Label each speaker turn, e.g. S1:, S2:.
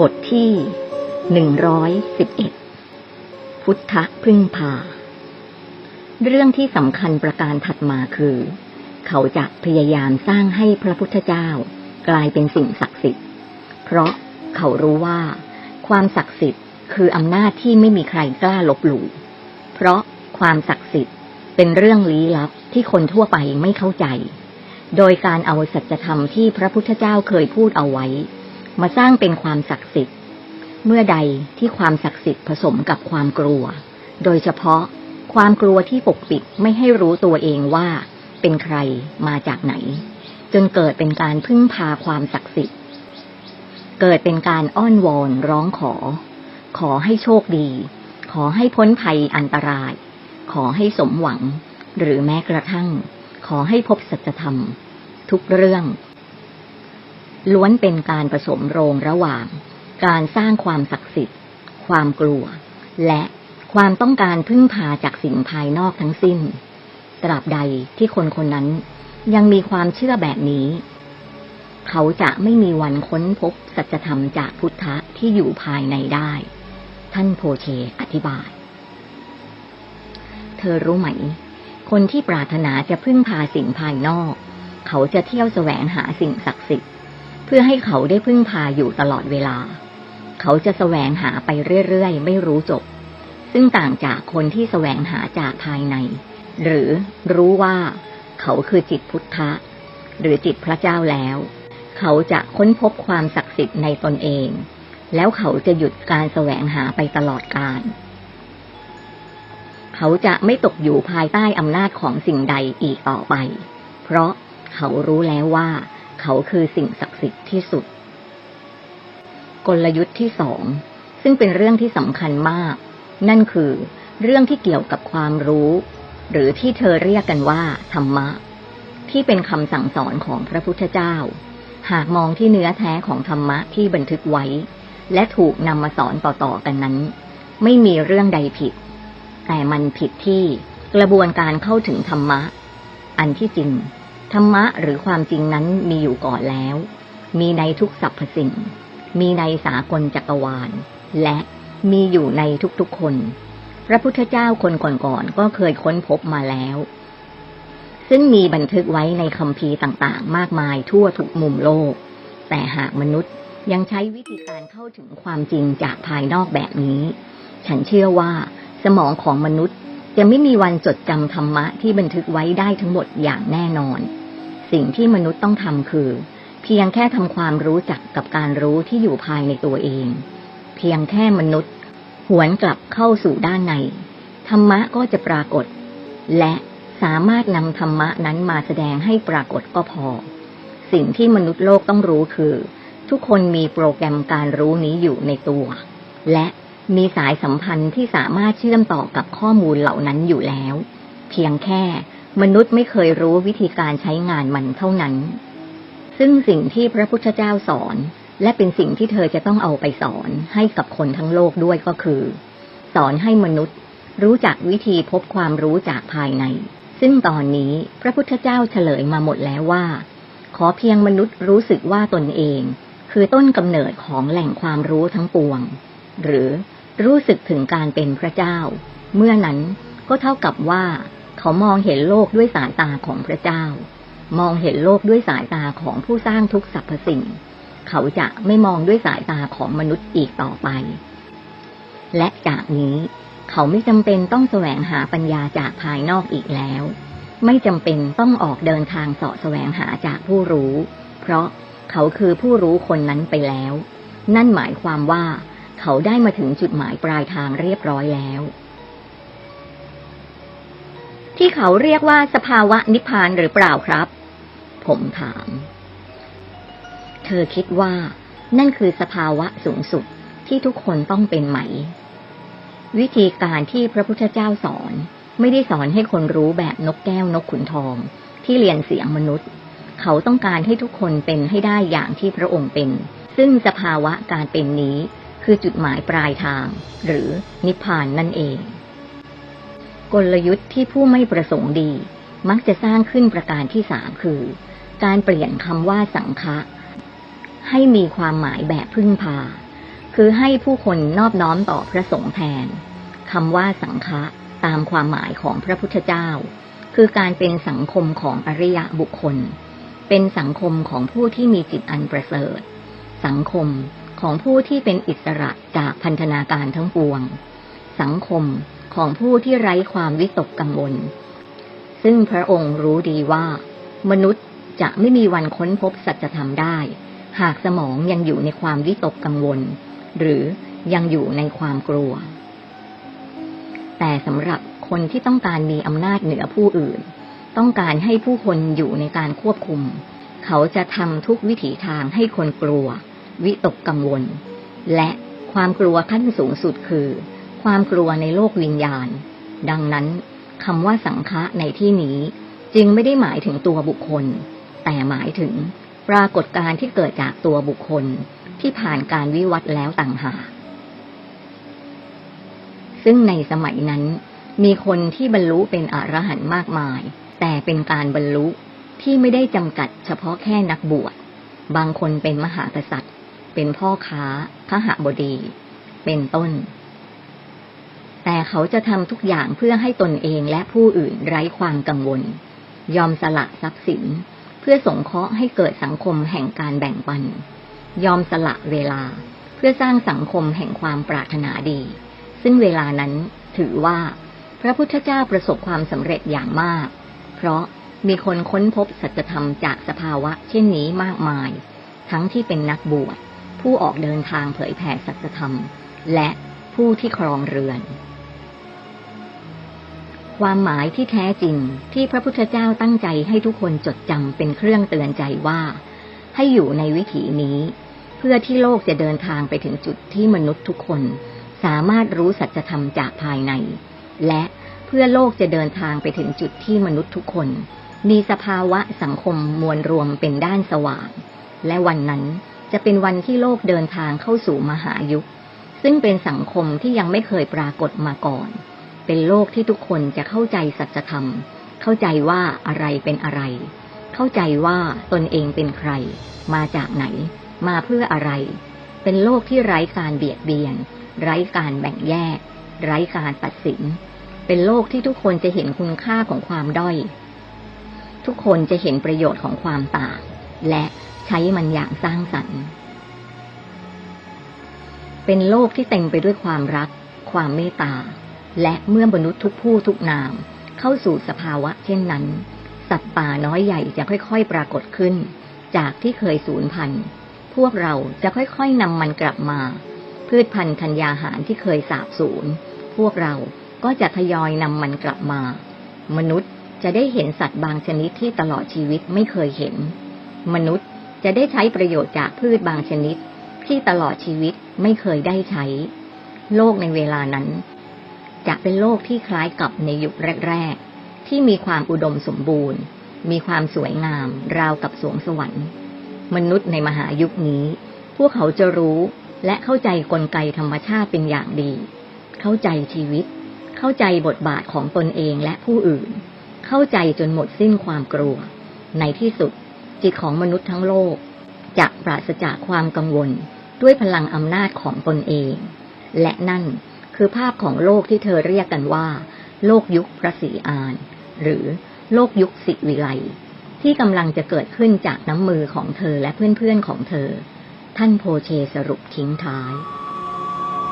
S1: บทที่หนึ่งร้อยสิบเอ็ดพุทธพึ่งพา เรื่องที่สำคัญประการถัดมาคือ เขาจะพยายามสร้างให้พระพุทธเจ้ากลายเป็นสิ่งศักดิ์สิทธิ์ เพราะเขารู้ว่า ความศักดิ์สิทธิ์คืออำนาจที่ไม่มีใครกล้าลบหลู่ เพราะความศักดิ์สิทธิ์เป็นเรื่องลี้ลับที่คนทั่วไปไม่เข้าใจ โดยการเอาสัจธรรมที่พระพุทธเจ้าเคยพูดเอาไว้ มาสร้างเป็นความศักดิ์สิทธิ์ เมื่อใดที่ความศักดิ์สิทธิ์ผสมกับความกลัว โดยเฉพาะความกลัวที่ปกปิดไม่ให้รู้ตัวเองว่า เป็นใครมาจากไหน จนเกิดเป็นการพึ่งพาความศักดิ์สิทธิ์ เกิดเป็นการอ้อนวอนร้องขอ ขอให้โชคดี ขอให้พ้นภัยอันตราย ขอให้สมหวัง หรือแม้กระทั่ง ขอให้พบสัจธรรม ทุกเรื่อง ล้วนเป็นการผสมโรงระหว่าง การสร้างความศักดิ์สิทธิ์ ความกลัว และความต้องการพึ่งพาจากสิ่งภายนอกทั้งสิ้น ตราบใดที่คนคนนั้นยังมีความเชื่อแบบนี้ เขาจะไม่มีวันค้นพบสัจธรรมจากพุทธะที่อยู่ภายในได้ ท่านโพเชอธิบาย เธอรู้ไหม คนที่ปรารถนาจะพึ่งพาสิ่งภายนอก เขาจะเที่ยวแสวงหาสิ่งศักดิ์สิทธิ์ เพื่อให้เขาได้พึ่งพาอยู่ตลอดเวลา เขาจะแสวงหาไปเรื่อยๆ ไม่รู้จบ ซึ่งต่างจากคนที่แสวงหาจากภายใน หรือรู้ว่าเขาคือจิตพุทธะ หรือจิตพระเจ้าแล้ว เขาจะค้นพบความศักดิ์สิทธิ์ในตนเอง แล้วเขาจะหยุดการแสวงหาไปตลอดกาลเขาจะไม่ตกอยู่ภายใต้อำนาจของสิ่งใดอีกต่อไป เพราะเขารู้แล้วว่า เขาคือสิ่งศักดิ์สิทธิ์ที่สุด กลยุทธ์ที่สองซึ่งเป็นเรื่องที่สำคัญมาก นั่นคือเรื่องที่เกี่ยวกับความรู้ หรือที่เธอเรียกกันว่า ธรรมะ ที่เป็นคำสั่งสอนของพระพุทธเจ้า หากมองที่เนื้อแท้ของธรรมะที่บันทึกไว้ และถูกนำมาสอนต่อๆกันนั้น ไม่มีเรื่องใดผิด แต่มันผิดที่กระบวนการเข้าถึงธรรมะ อันที่จริง ธรรมะหรือความจริงนั้นมีอยู่ก่อนแล้ว มีในทุกสรรพสิ่ง มีในสากลจักรวาล และมีอยู่ในทุกๆคน พระพุทธเจ้าคนก่อนๆก็เคยค้นพบมาแล้ว ซึ่งมีบันทึกไว้ในคัมภีร์ต่างๆ มากมายทั่วทุกมุมโลก แต่หากมนุษย์ยังใช้วิธีการเข้าถึงความจริงจากภายนอกแบบนี้ ฉันเชื่อว่าสมองของมนุษย์ จะไม่มีวันจดจำธรรมะที่บันทึกไว้ได้ทั้งหมดอย่างแน่นอน สิ่งที่มนุษย์ต้องทำคือ เพียงแค่ทำความรู้จักกับการรู้ที่อยู่ภายในตัวเอง เพียงแค่มนุษย์ หวนกลับเข้าสู่ด้านใน ธรรมะก็จะปรากฏ และสามารถนำธรรมะนั้นมาแสดงให้ปรากฏก็พอ สิ่งที่มนุษย์โลกต้องรู้คือ ทุกคนมีโปรแกรมการรู้นี้อยู่ในตัว และ มีสายสัมพันธ์ที่สามารถเชื่อมต่อกับข้อมูลเหล่านั้นอยู่แล้ว เพียงแค่มนุษย์ไม่เคยรู้วิธีการใช้งานมันเท่านั้น ซึ่งสิ่งที่พระพุทธเจ้าสอน และเป็นสิ่งที่เธอจะต้องเอาไปสอนให้กับคนทั้งโลกด้วยก็คือ สอนให้มนุษย์รู้จักวิธีพบความรู้จากภายใน ซึ่งตอนนี้พระพุทธเจ้าเฉลยมาหมดแล้วว่า ขอเพียงมนุษย์รู้สึกว่าตนเอง คือต้นกำเนิดของแหล่งความรู้ทั้งปวง หรือ รู้สึกถึงการเป็นพระเจ้า เมื่อนั้นก็เท่ากับว่า เขามองเห็นโลกด้วยสายตาของพระเจ้า มองเห็นโลกด้วยสายตาของผู้สร้างทุกสรรพสิ่ง เขาจะไม่มองด้วยสายตาของมนุษย์อีกต่อไป และจากนี้เขาไม่จำเป็นต้องแสวงหาปัญญาจากภายนอกอีกแล้ว ไม่จำเป็นต้องออกเดินทางเสาะแสวงหาจากผู้รู้ เพราะเขาคือผู้รู้คนนั้นไปแล้ว นั่นหมายความว่า เขาได้มาถึงจุดหมายปลายทางเรียบร้อยแล้ว ที่เขาเรียกว่าสภาวะนิพพานหรือเปล่าครับ ผมถาม เธอคิดว่า นั่นคือสภาวะสูงสุดที่ทุกคนต้องเป็นไหม วิธีการที่พระพุทธเจ้าสอน ไม่ได้สอนให้คนรู้แบบนกแก้วนกขุนทอง ที่เรียนเสียงมนุษย์ เขาต้องการให้ทุกคนเป็นให้ได้อย่างที่พระองค์เป็น ซึ่งสภาวะการเป็นนี้ คือจุดหมายปลายทาง หรือนิพพานนั่นเอง กลยุทธ์ที่ผู้ไม่ประสงค์ดี มักจะสร้างขึ้นประการที่สามคือ การเปลี่ยนคำว่าสังฆะให้มีความหมายแบบพึ่งพา คือให้ผู้คนนอบน้อมต่อพระสงฆ์แทนคำว่าสังฆะตามความหมายของพระพุทธเจ้า คือการเป็นสังคมของอริยบุคคล เป็นสังคมของผู้ที่มีจิตอันประเสริฐ สังคม ของผู้ที่เป็นอิสระจากพันธนาการทั้งปวง สังคมของผู้ที่ไร้ความวิตกกังวล ซึ่งพระองค์รู้ดีว่า มนุษย์จะไม่มีวันค้นพบสัจธรรมได้ หากสมองยังอยู่ในความวิตกกังวล หรือยังอยู่ในความกลัว แต่สำหรับคนที่ต้องการมีอำนาจเหนือผู้อื่น ต้องการให้ผู้คนอยู่ในการควบคุม เขาจะทำทุกวิถีทางให้คนกลัว วิตกกังวล และความกลัวขั้นสูงสุดคือ ความกลัวในโลกวิญญาณ ดังนั้นคำว่าสังฆะในที่นี้จึงไม่ได้หมายถึงตัวบุคคล แต่หมายถึงปรากฏการณ์ที่เกิดจากตัวบุคคลที่ผ่านการวิวัฒน์แล้วต่างหากซึ่งในสมัยนั้นมีคนที่บรรลุเป็นอรหันต์มากมาย แต่เป็นการบรรลุที่ไม่ได้จำกัดเฉพาะแค่นักบวช บางคนเป็นมหากษัตริย์ เป็นพ่อค้าขหบดี เป็นต้น แต่เขาจะทำทุกอย่างเพื่อให้ตนเองและผู้อื่นไร้ความกังวล ยอมสละทรัพย์สิน เพื่อสงเคราะห์ให้เกิดสังคมแห่งการแบ่งปัน ยอมสละเวลา เพื่อสร้างสังคมแห่งความปรารถนาดี ซึ่งเวลานั้นถือว่า พระพุทธเจ้าประสบความสำเร็จอย่างมาก เพราะมีคนค้นพบสัจธรรมจากสภาวะเช่นนี้มากมาย ทั้งที่เป็นนักบวช ผู้ออกเดินทางเผยแผ่สัจธรรม และผู้ที่ครองเรือน ความหมายที่แท้จริงที่พระพุทธเจ้าตั้งใจให้ทุกคนจดจำเป็นเครื่องเตือนใจว่า ให้อยู่ในวิถีนี้ เพื่อที่โลกจะเดินทางไปถึงจุดที่มนุษย์ทุกคน สามารถรู้สัจธรรมจากภายใน และเพื่อโลกจะเดินทางไปถึงจุดที่มนุษย์ทุกคน มีสภาวะสังคมมวลรวมเป็นด้านสว่าง และวันนั้น จะเป็นวันที่โลกเดินทางเข้าสู่มหายุค ซึ่งเป็นสังคมที่ยังไม่เคยปรากฏมาก่อน เป็นโลกที่ทุกคนจะเข้าใจสัจธรรม เข้าใจว่าอะไรเป็นอะไร เข้าใจว่าตนเองเป็นใคร มาจากไหน มาเพื่ออะไร เป็นโลกที่ไร้การเบียดเบียน ไร้การแบ่งแยก ไร้การตัดสิน เป็นโลกที่ทุกคนจะเห็นคุณค่าของความด้อย ทุกคนจะเห็นประโยชน์ของความต่าง และ ใช้มันอย่างสร้างสรรค์ เป็นโลกที่เต็มไปด้วยความรัก ความเมตตา และเมื่อมนุษย์ทุกผู้ทุกนาม เข้าสู่สภาวะเช่นนั้น สัตว์ป่าน้อยใหญ่จะค่อยๆ ปรากฏขึ้น จากที่เคยสูญพันธุ์ พวกเราจะค่อยๆนำมันกลับมา พืชพันธุ์ธัญญาหารที่เคยสาบสูญ พวกเราก็จะทยอยนำมันกลับมา มนุษย์จะได้เห็นสัตว์บางชนิดที่ตลอดชีวิตไม่เคยเห็น มนุษย์ จะได้ใช้ประโยชน์จากพืชบางชนิด ที่ตลอดชีวิตไม่เคยได้ใช้ โลกในเวลานั้น จะเป็นโลกที่คล้ายกับในยุคแรก ๆ ที่มีความอุดมสมบูรณ์ มีความสวยงาม ราวกับสวงสวรรค์ มนุษย์ในมหายุคนี้ พวกเขาจะรู้และเข้าใจกลไกธรรมชาติเป็นอย่างดี เข้าใจชีวิต เข้าใจบทบาทของตนเองและผู้อื่น เข้าใจจนหมดสิ้นความกลัว ในที่สุด จิตของมนุษย์ทั้งโลกจะปราศจากความกังวลด้วยพลังอำนาจของตนเอง และนั่นคือภาพของโลกที่เธอเรียกกันว่า โลกยุคพระศรีอาน หรือโลกยุคสิวิไลที่กำลังจะเกิดขึ้นจากน้ำมือของเธอและเพื่อนๆของเธอ ท่านโพเชสรุปทิ้งท้าย